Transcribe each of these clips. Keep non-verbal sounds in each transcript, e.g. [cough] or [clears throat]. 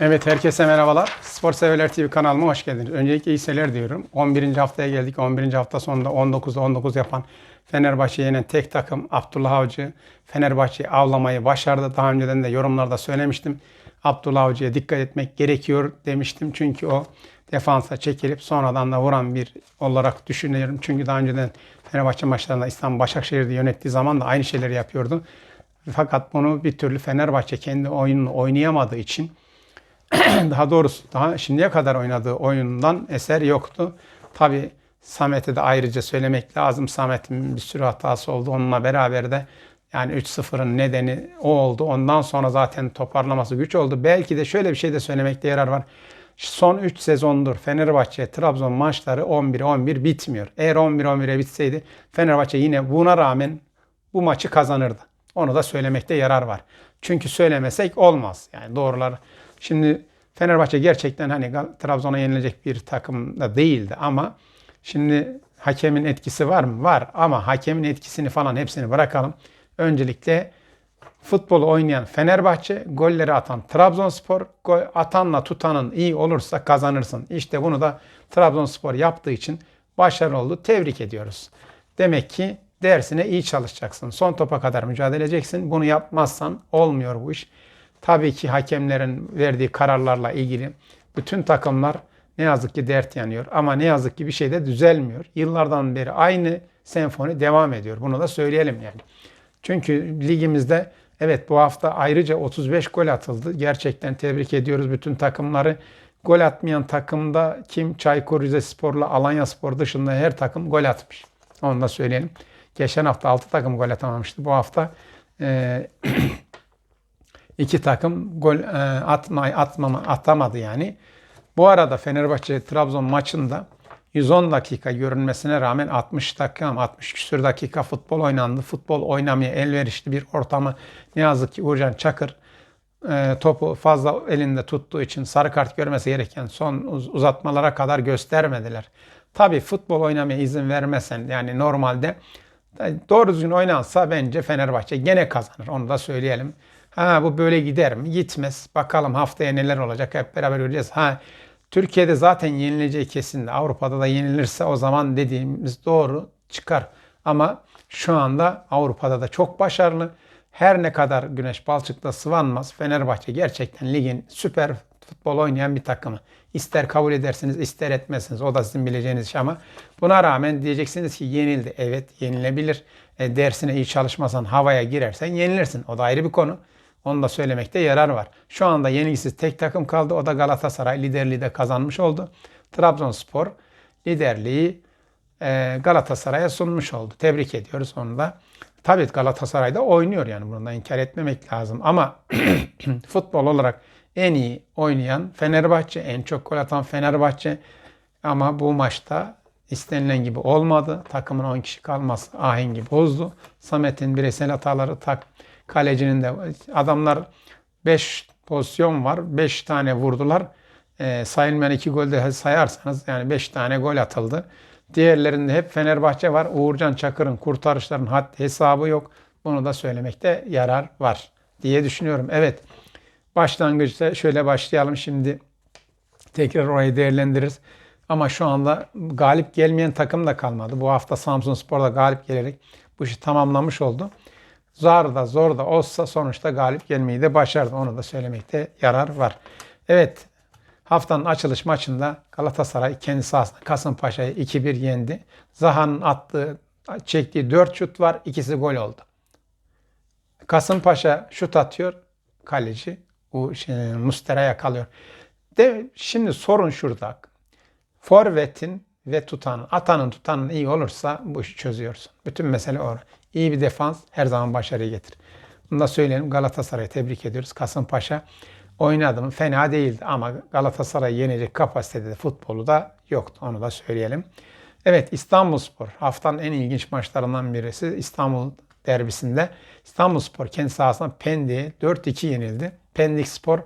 Evet herkese merhabalar. Spor Severler TV kanalıma hoş geldiniz. Öncelikle iyi seyirler diyorum. 11. haftaya geldik. 11. hafta sonunda 19'da 19 yapan Fenerbahçe'yi yenen tek takım Abdullah Avcı Fenerbahçe'yi avlamayı başardı. Daha önceden de yorumlarda söylemiştim. Abdullah Avcı'ya dikkat etmek gerekiyor demiştim. Çünkü o defansa çekilip sonradan da vuran bir olarak düşünüyorum. Çünkü daha önceden Fenerbahçe maçlarında İstanbul Başakşehir'de yönettiği zaman da aynı şeyleri yapıyordu. Fakat bunu bir türlü Fenerbahçe kendi oyununu oynayamadığı için [clears throat] daha doğrusu daha şimdiye kadar oynadığı oyundan eser yoktu. Tabi Samet'e de ayrıca söylemek lazım. Samet'in bir sürü hatası oldu. Onunla beraber de yani 3-0'ın nedeni o oldu. Ondan sonra zaten toparlaması güç oldu. Belki de şöyle bir şey de söylemekte yarar var. Son 3 sezondur Fenerbahçe Trabzon maçları 11-11 bitmiyor. Eğer 11-11'e bitseydi Fenerbahçe yine buna rağmen bu maçı kazanırdı. Onu da söylemekte yarar var. Çünkü söylemesek olmaz. Yani doğrular. Şimdi Fenerbahçe gerçekten hani Trabzon'a yenilecek bir takım da değildi ama şimdi hakemin etkisi var mı? Var ama hakemin etkisini falan hepsini bırakalım. Öncelikle futbolu oynayan Fenerbahçe, golleri atan Trabzonspor, gol atanla tutanın iyi olursa kazanırsın. İşte bunu da Trabzonspor yaptığı için başarılı oldu. Tebrik ediyoruz. Demek ki dersine iyi çalışacaksın. Son topa kadar mücadele edeceksin. Bunu yapmazsan olmuyor bu iş. Tabii ki hakemlerin verdiği kararlarla ilgili bütün takımlar ne yazık ki dert yanıyor. Ama ne yazık ki bir şey de düzelmiyor. Yıllardan beri aynı senfoni devam ediyor. Bunu da söyleyelim yani. Çünkü ligimizde evet bu hafta ayrıca 35 gol atıldı. Gerçekten tebrik ediyoruz bütün takımları. Gol atmayan takımda kim? Çaykur Rizespor'la Alanya Spor dışında her takım gol atmış. Onu da söyleyelim. Geçen hafta 6 takım gol atamamıştı. Bu hafta e, iki takım gol e, atma, atmama, atamadı yani. Bu arada Fenerbahçe Trabzon maçında 110 dakika görünmesine rağmen 60 dakika 60 küsür dakika futbol oynandı. Futbol oynamaya elverişli bir ortamı ne yazık ki Uğurcan Çakır e, topu fazla elinde tuttuğu için sarı kart görmesi gereken son uz- uzatmalara kadar göstermediler. Tabii futbol oynamaya izin vermesen yani normalde doğru düzgün oynansa bence Fenerbahçe gene kazanır. Onu da söyleyelim. Ha bu böyle gider mi? Gitmez. Bakalım haftaya neler olacak hep beraber göreceğiz. Ha Türkiye'de zaten yenileceği kesin. Avrupa'da da yenilirse o zaman dediğimiz doğru çıkar. Ama şu anda Avrupa'da da çok başarılı. Her ne kadar Güneş Balçık'ta sıvanmaz. Fenerbahçe gerçekten ligin süper futbol oynayan bir takımı. İster kabul edersiniz ister etmezsiniz. O da sizin bileceğiniz iş ama buna rağmen diyeceksiniz ki yenildi. Evet yenilebilir. E, dersine iyi çalışmasan havaya girersen yenilirsin. O da ayrı bir konu. Onu da söylemekte yarar var. Şu anda yenilgisiz tek takım kaldı. O da Galatasaray. Liderliği de kazanmış oldu. Trabzonspor liderliği e, Galatasaray'a sunmuş oldu. Tebrik ediyoruz onu da. Tabii Galatasaray'da oynuyor yani bunu da inkar etmemek lazım. Ama [clears throat] futbol olarak en iyi oynayan Fenerbahçe, en çok gol atan Fenerbahçe. Ama bu maçta istenilen gibi olmadı. Takımın 10 kişi kalması ahengi bozdu. Samet'in bireysel hataları tak kalecinin de adamlar 5 pozisyon var. 5 tane vurdular. E, sayılmayan 2 golde sayarsanız yani 5 tane gol atıldı. Diğerlerinde hep Fenerbahçe var. Uğurcan Çakır'ın kurtarışların haddi hesabı yok. Bunu da söylemekte yarar var diye düşünüyorum. Evet. Başlangıçta şöyle başlayalım şimdi. Tekrar orayı değerlendiririz. Ama şu anda galip gelmeyen takım da kalmadı. Bu hafta Samsun Spor'da galip gelerek bu işi tamamlamış oldu. Zor da zor da olsa sonuçta galip gelmeyi de başardı. Onu da söylemekte yarar var. Evet haftanın açılış maçında Galatasaray kendi sahasında Kasımpaşa'yı 2-1 yendi. Zaha'nın attığı, çektiği 4 şut var. ikisi gol oldu. Kasımpaşa şut atıyor. Kaleci bu şey, Mustera yakalıyor. De, şimdi sorun şurada. Forvet'in ve tutanın, atanın tutanın iyi olursa bu işi çözüyorsun. Bütün mesele o. İyi bir defans her zaman başarıyı getirir. Bunu da söyleyelim. Galatasaray'ı tebrik ediyoruz. Kasımpaşa oynadı mı fena değildi ama Galatasaray'ı yenecek kapasitede de futbolu da yoktu. Onu da söyleyelim. Evet İstanbulspor haftanın en ilginç maçlarından birisi İstanbul derbisinde. İstanbulspor kendi sahasında Pendik'e 4-2 yenildi. Pendik Spor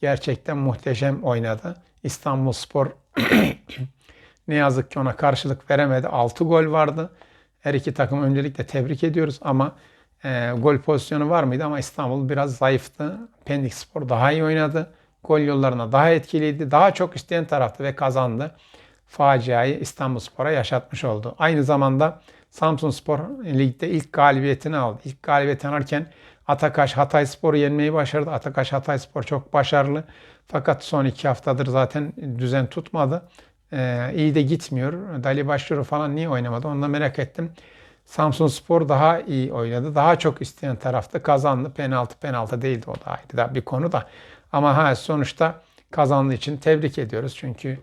gerçekten muhteşem oynadı. İstanbulspor [clears throat] ne yazık ki ona karşılık veremedi. 6 gol vardı. Her iki takım öncelikle tebrik ediyoruz ama e, gol pozisyonu var mıydı ama İstanbul biraz zayıftı. Pendik Spor daha iyi oynadı. Gol yollarına daha etkiliydi. Daha çok isteyen taraftı ve kazandı. Faciayı İstanbulspor'a yaşatmış oldu. Aynı zamanda Samsunspor ligde ilk galibiyetini aldı. İlk galibiyetini alırken Atakaş Hatayspor'u yenmeyi başardı. Atakaş Hatayspor çok başarılı. Fakat son iki haftadır zaten düzen tutmadı. Ee, iyi de gitmiyor. Dali Başlıyor falan niye oynamadı onu da merak ettim. Samsun Spor daha iyi oynadı. Daha çok isteyen tarafta kazandı. Penaltı penaltı değildi o da ayrı da bir konu da. Ama ha sonuçta kazandığı için tebrik ediyoruz. Çünkü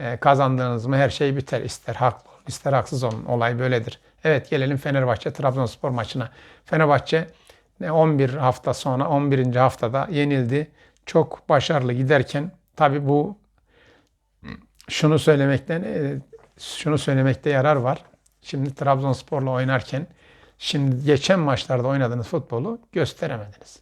e, kazandığınız mı her şey biter. İster haklı ister haksız olun. Olay böyledir. Evet gelelim Fenerbahçe Trabzonspor maçına. Fenerbahçe 11 hafta sonra 11. haftada yenildi. Çok başarılı giderken tabi bu şunu söylemekten e, şunu söylemekte yarar var. Şimdi Trabzonspor'la oynarken şimdi geçen maçlarda oynadığınız futbolu gösteremediniz.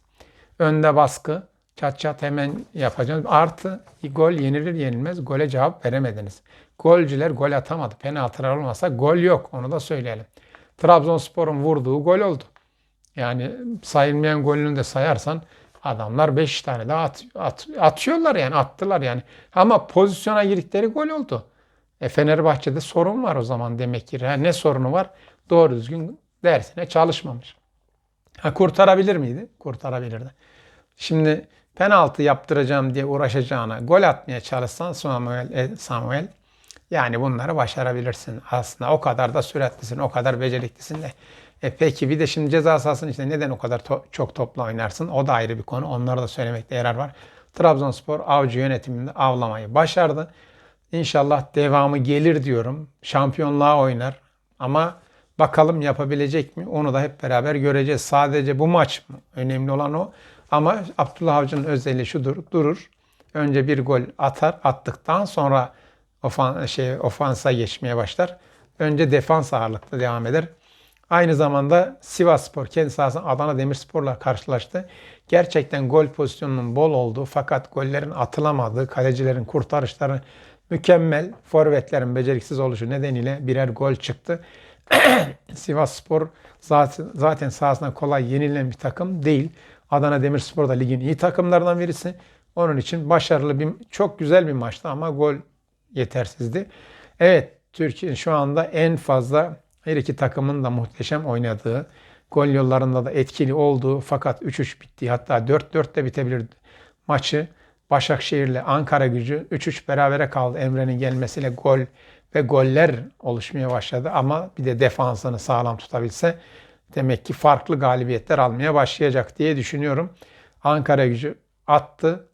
Önde baskı, çat çat hemen yapacağız. Artı gol yenilir yenilmez gole cevap veremediniz. Golcüler gol atamadı. Penaltılar olmasa gol yok. Onu da söyleyelim. Trabzonspor'un vurduğu gol oldu. Yani sayılmayan golünü de sayarsan adamlar 5 tane daha at, at, atıyorlar yani attılar yani. Ama pozisyona girdikleri gol oldu. E Fenerbahçe'de sorun var o zaman demek ki. Ha, ne sorunu var? Doğru düzgün dersine çalışmamış. Ha, kurtarabilir miydi? Kurtarabilirdi. Şimdi penaltı yaptıracağım diye uğraşacağına gol atmaya çalışsan Samuel, e, Samuel yani bunları başarabilirsin. Aslında o kadar da süratlisin, o kadar beceriklisin de. E peki bir de şimdi ceza sahasının içinde neden o kadar to- çok topla oynarsın? O da ayrı bir konu. Onları da söylemekte yarar var. Trabzonspor avcı yönetiminde avlamayı başardı. İnşallah devamı gelir diyorum. Şampiyonluğa oynar. Ama bakalım yapabilecek mi? Onu da hep beraber göreceğiz. Sadece bu maç mı? Önemli olan o. Ama Abdullah Avcı'nın özelliği şudur. Durur. Önce bir gol atar. Attıktan sonra ofan, şey, ofansa geçmeye başlar. Önce defans ağırlıklı devam eder. Aynı zamanda Sivas Spor kendi sahasında Adana Demirspor'la karşılaştı. Gerçekten gol pozisyonunun bol olduğu fakat gollerin atılamadığı, kalecilerin kurtarışları mükemmel, forvetlerin beceriksiz oluşu nedeniyle birer gol çıktı. [clears throat] Sivas Spor zaten, zaten sahasında kolay yenilen bir takım değil. Adana Demirspor da ligin iyi takımlarından birisi. Onun için başarılı bir, çok güzel bir maçtı ama gol yetersizdi. Evet, Türkiye şu anda en fazla her iki takımın da muhteşem oynadığı, gol yollarında da etkili olduğu fakat 3-3 bitti. Hatta 4-4 de bitebilir maçı. Başakşehir'le Ankara gücü 3-3 berabere kaldı. Emre'nin gelmesiyle gol ve goller oluşmaya başladı. Ama bir de defansını sağlam tutabilse demek ki farklı galibiyetler almaya başlayacak diye düşünüyorum. Ankara gücü attı.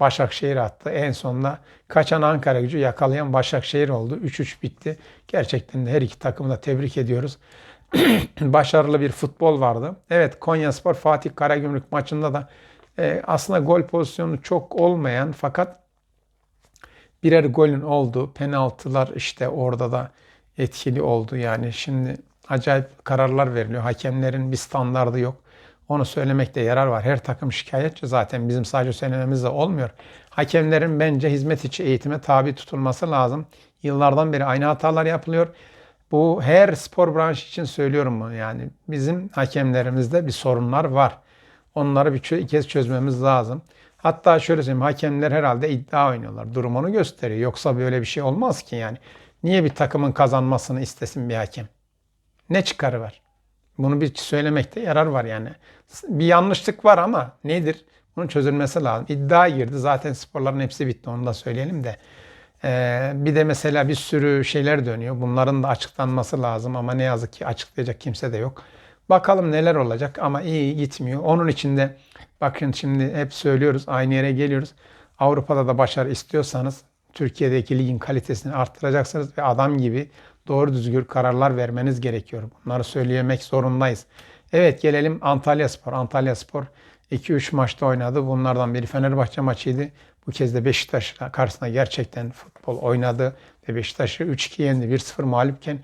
Başakşehir attı. En sonunda kaçan Ankara gücü yakalayan Başakşehir oldu. 3-3 bitti. Gerçekten de her iki takımı da tebrik ediyoruz. [clears throat] Başarılı bir futbol vardı. Evet Konyaspor Fatih Karagümrük maçında da e, aslında gol pozisyonu çok olmayan fakat birer golün olduğu penaltılar işte orada da etkili oldu. Yani şimdi acayip kararlar veriliyor. Hakemlerin bir standardı yok. Onu söylemekte yarar var. Her takım şikayetçi zaten bizim sadece söylememizle olmuyor. Hakemlerin bence hizmet içi eğitime tabi tutulması lazım. Yıllardan beri aynı hatalar yapılıyor. Bu her spor branşı için söylüyorum bunu yani. Bizim hakemlerimizde bir sorunlar var. Onları bir kez çözmemiz lazım. Hatta şöyle söyleyeyim hakemler herhalde iddia oynuyorlar. Durum onu gösteriyor. Yoksa böyle bir şey olmaz ki yani. Niye bir takımın kazanmasını istesin bir hakem? Ne çıkarı var? Bunu bir söylemekte yarar var yani. Bir yanlışlık var ama nedir? Bunun çözülmesi lazım. İddia girdi. Zaten sporların hepsi bitti. Onu da söyleyelim de. Ee, bir de mesela bir sürü şeyler dönüyor. Bunların da açıklanması lazım ama ne yazık ki açıklayacak kimse de yok. Bakalım neler olacak ama iyi gitmiyor. Onun için de bakın şimdi hep söylüyoruz aynı yere geliyoruz. Avrupa'da da başarı istiyorsanız Türkiye'deki ligin kalitesini arttıracaksınız ve adam gibi doğru düzgün kararlar vermeniz gerekiyor. Bunları söyleyemek zorundayız. Evet gelelim Antalya Spor. Antalya Spor 2-3 maçta oynadı. Bunlardan biri Fenerbahçe maçıydı. Bu kez de Beşiktaş karşısında gerçekten futbol oynadı ve Beşiktaş'ı 3-2 yendi. 1-0 mağlupken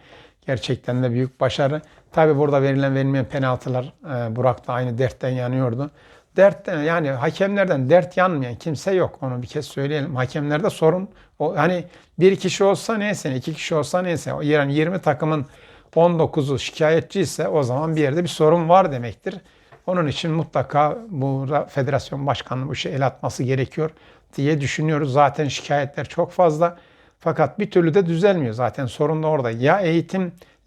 gerçekten de büyük başarı. Tabi burada verilen verilmeyen penaltılar e, Burak da aynı dertten yanıyordu. Dertten yani hakemlerden dert yanmayan kimse yok. Onu bir kez söyleyelim. Hakemlerde sorun o hani bir kişi olsa neyse, iki kişi olsa neyse. Yani 20 takımın 19'u şikayetçi ise o zaman bir yerde bir sorun var demektir. Onun için mutlaka bu federasyon başkanının bu işe el atması gerekiyor diye düşünüyoruz. Zaten şikayetler çok fazla. Fakat bir türlü de düzelmiyor. Zaten sorun da orada. Ya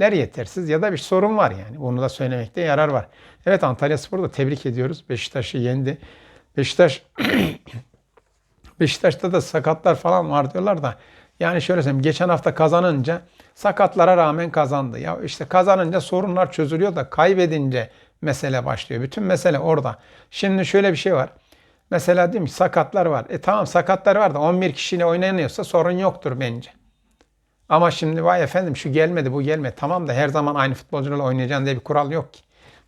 eğitimler yetersiz ya da bir sorun var yani. Bunu da söylemekte yarar var. Evet Antalya Spor'u da tebrik ediyoruz. Beşiktaş'ı yendi. Beşiktaş [clears throat] Beşiktaş'ta da sakatlar falan var diyorlar da yani şöyle söyleyeyim geçen hafta kazanınca sakatlara rağmen kazandı. Ya işte kazanınca sorunlar çözülüyor da kaybedince mesele başlıyor. Bütün mesele orada. Şimdi şöyle bir şey var. Mesela diyorum ki sakatlar var. E tamam sakatlar var da 11 kişiyle oynanıyorsa sorun yoktur bence. Ama şimdi vay efendim şu gelmedi bu gelmedi. Tamam da her zaman aynı futbolcularla oynayacaksın diye bir kural yok ki.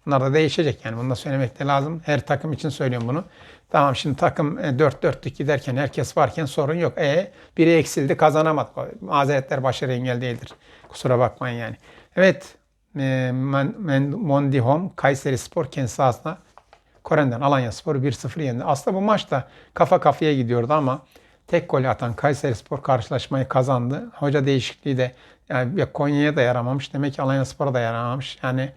Bunlar da değişecek yani. Bunu da söylemek de lazım. Her takım için söylüyorum bunu. Tamam şimdi takım 4-4'lük giderken herkes varken sorun yok. E biri eksildi kazanamadık. Mazeretler başarı engel değildir. Kusura bakmayın yani. Evet e, Mondi Home Kayseri Spor kendi sahasına Koren'den Alanya Spor 1-0 yendi. Aslında bu maçta kafa kafaya gidiyordu ama tek golü atan Kayseri Spor karşılaşmayı kazandı. Hoca değişikliği de yani Konya'ya da yaramamış. Demek ki Alanya Spor'a da yaramamış. Yani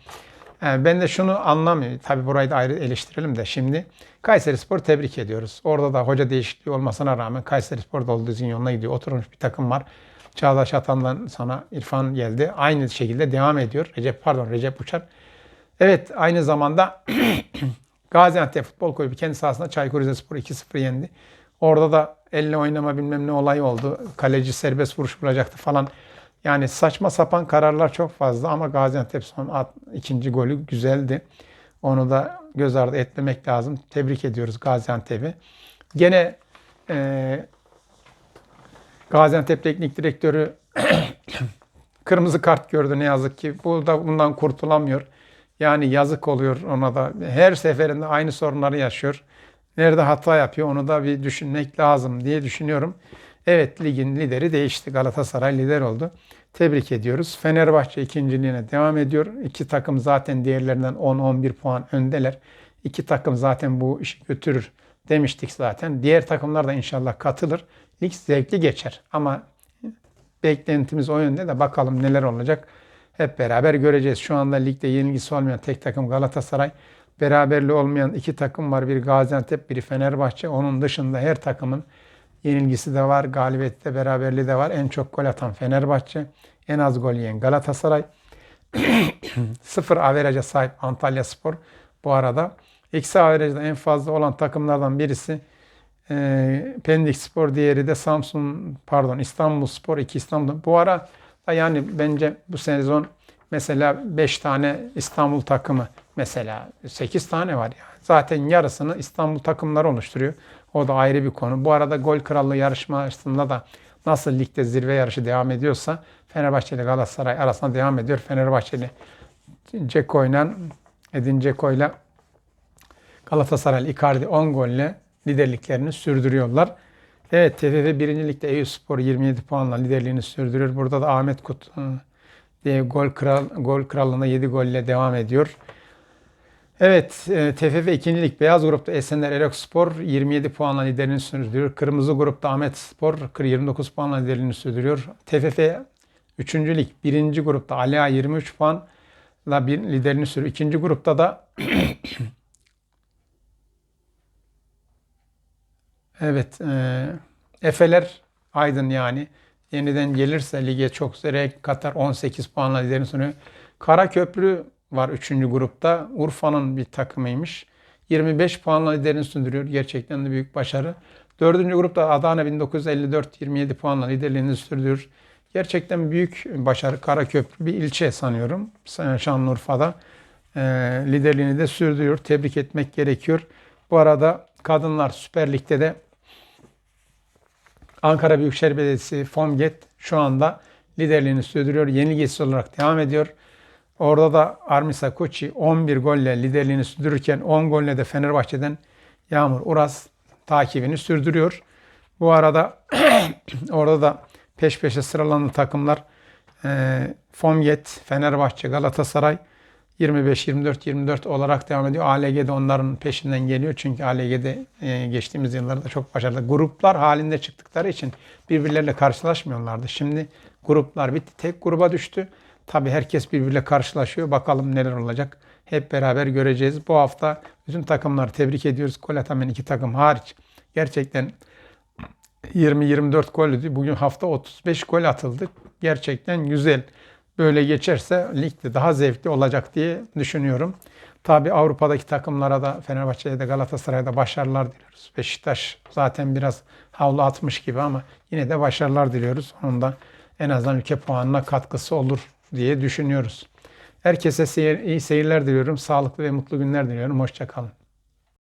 yani ben de şunu anlamıyorum. Tabi burayı da ayrı eleştirelim de şimdi. Kayseri Spor tebrik ediyoruz. Orada da hoca değişikliği olmasına rağmen Kayseri Spor da düzgün yoluna gidiyor. Oturmuş bir takım var. Çağdaş Atan'dan sana İrfan geldi. Aynı şekilde devam ediyor. Recep pardon Recep Uçar. Evet aynı zamanda [clears throat] Gaziantep Futbol Kulübü kendi sahasında Çaykur Rizespor 2-0 yendi. Orada da elle oynama bilmem ne olay oldu. Kaleci serbest vuruş bulacaktı falan. Yani saçma sapan kararlar çok fazla ama Gaziantep son at, ikinci golü güzeldi. Onu da göz ardı etmemek lazım. Tebrik ediyoruz Gaziantep'i. Gene e, Gaziantep Teknik Direktörü [clears throat] kırmızı kart gördü ne yazık ki. Bu da bundan kurtulamıyor. Yani yazık oluyor ona da. Her seferinde aynı sorunları yaşıyor. Nerede hata yapıyor onu da bir düşünmek lazım diye düşünüyorum. Evet ligin lideri değişti. Galatasaray lider oldu. Tebrik ediyoruz. Fenerbahçe ikinciliğine devam ediyor. İki takım zaten diğerlerinden 10-11 puan öndeler. İki takım zaten bu işi götürür demiştik zaten. Diğer takımlar da inşallah katılır. Lig zevkli geçer. Ama beklentimiz o yönde de bakalım neler olacak. Hep beraber göreceğiz. Şu anda ligde yenilgisi olmayan tek takım Galatasaray. Beraberli olmayan iki takım var. Bir Gaziantep, biri Fenerbahçe. Onun dışında her takımın yenilgisi de var. Galibiyette beraberliği de var. En çok gol atan Fenerbahçe. En az gol yiyen Galatasaray. [clears throat] Sıfır averaja sahip Antalya Spor. Bu arada eksi averajda en fazla olan takımlardan birisi e, Pendik Spor, diğeri de Samsun, pardon İstanbul Spor, iki İstanbul. Bu ara yani bence bu sezon mesela 5 tane İstanbul takımı mesela 8 tane var ya. Zaten yarısını İstanbul takımları oluşturuyor. O da ayrı bir konu. Bu arada gol krallığı yarışmasında da nasıl ligde zirve yarışı devam ediyorsa Fenerbahçe ile Galatasaray arasında devam ediyor. Fenerbahçeli Ceko ile Edin Ceko ile Galatasaray Icardi 10 golle liderliklerini sürdürüyorlar. Evet TFF 1. Lig'de Eyüp Spor 27 puanla liderliğini sürdürüyor. Burada da Ahmet Kut e, diye gol kral gol krallığına 7 golle devam ediyor. Evet, e, TFF 2. Lig Beyaz grupta Esenler Erok Spor 27 puanla liderliğini sürdürüyor. Kırmızı grupta Ahmet Spor 29 puanla liderliğini sürdürüyor. TFF 3. Lig 1. grupta Alea 23 puanla bir liderini sürdürüyor. 2. grupta da [coughs] Evet, e, Efeler Aydın yani yeniden gelirse lige çok zere Katar 18 puanla liderini sunuyor. Karaköprü var 3. grupta. Urfa'nın bir takımıymış. 25 puanla liderini sürdürüyor. Gerçekten de büyük başarı. 4. grupta Adana 1954 27 puanla liderliğini sürdürüyor. Gerçekten büyük başarı. Karaköprü bir ilçe sanıyorum. Şanlıurfa'da e, liderliğini de sürdürüyor. Tebrik etmek gerekiyor. Bu arada kadınlar Süper Lig'de de Ankara Büyükşehir Belediyesi Fomget şu anda liderliğini sürdürüyor. Yenilgisiz olarak devam ediyor. Orada da Armisa Koçi 11 golle liderliğini sürdürürken 10 golle de Fenerbahçe'den Yağmur Uras takibini sürdürüyor. Bu arada [clears throat] orada da peş peşe sıralanan takımlar e, Fomget, Fenerbahçe, Galatasaray 25-24-24 olarak devam ediyor. ALG'de onların peşinden geliyor. Çünkü ALG'de e, geçtiğimiz yıllarda çok başarılı. Gruplar halinde çıktıkları için birbirleriyle karşılaşmıyorlardı. Şimdi gruplar bitti. Tek gruba düştü. Tabii herkes birbiriyle karşılaşıyor. Bakalım neler olacak. hep beraber göreceğiz. Bu hafta bütün takımları tebrik ediyoruz. Gol iki takım hariç. Gerçekten 20-24 gol bugün hafta 35 gol atıldı. Gerçekten güzel. Böyle geçerse ligde daha zevkli olacak diye düşünüyorum. Tabi Avrupa'daki takımlara da Fenerbahçe'ye de Galatasaray'a da başarılar diliyoruz. Beşiktaş zaten biraz havlu atmış gibi ama yine de başarılar diliyoruz. Onun da en azından ülke puanına katkısı olur diye düşünüyoruz. Herkese iyi seyirler diliyorum. Sağlıklı ve mutlu günler diliyorum. Hoşçakalın.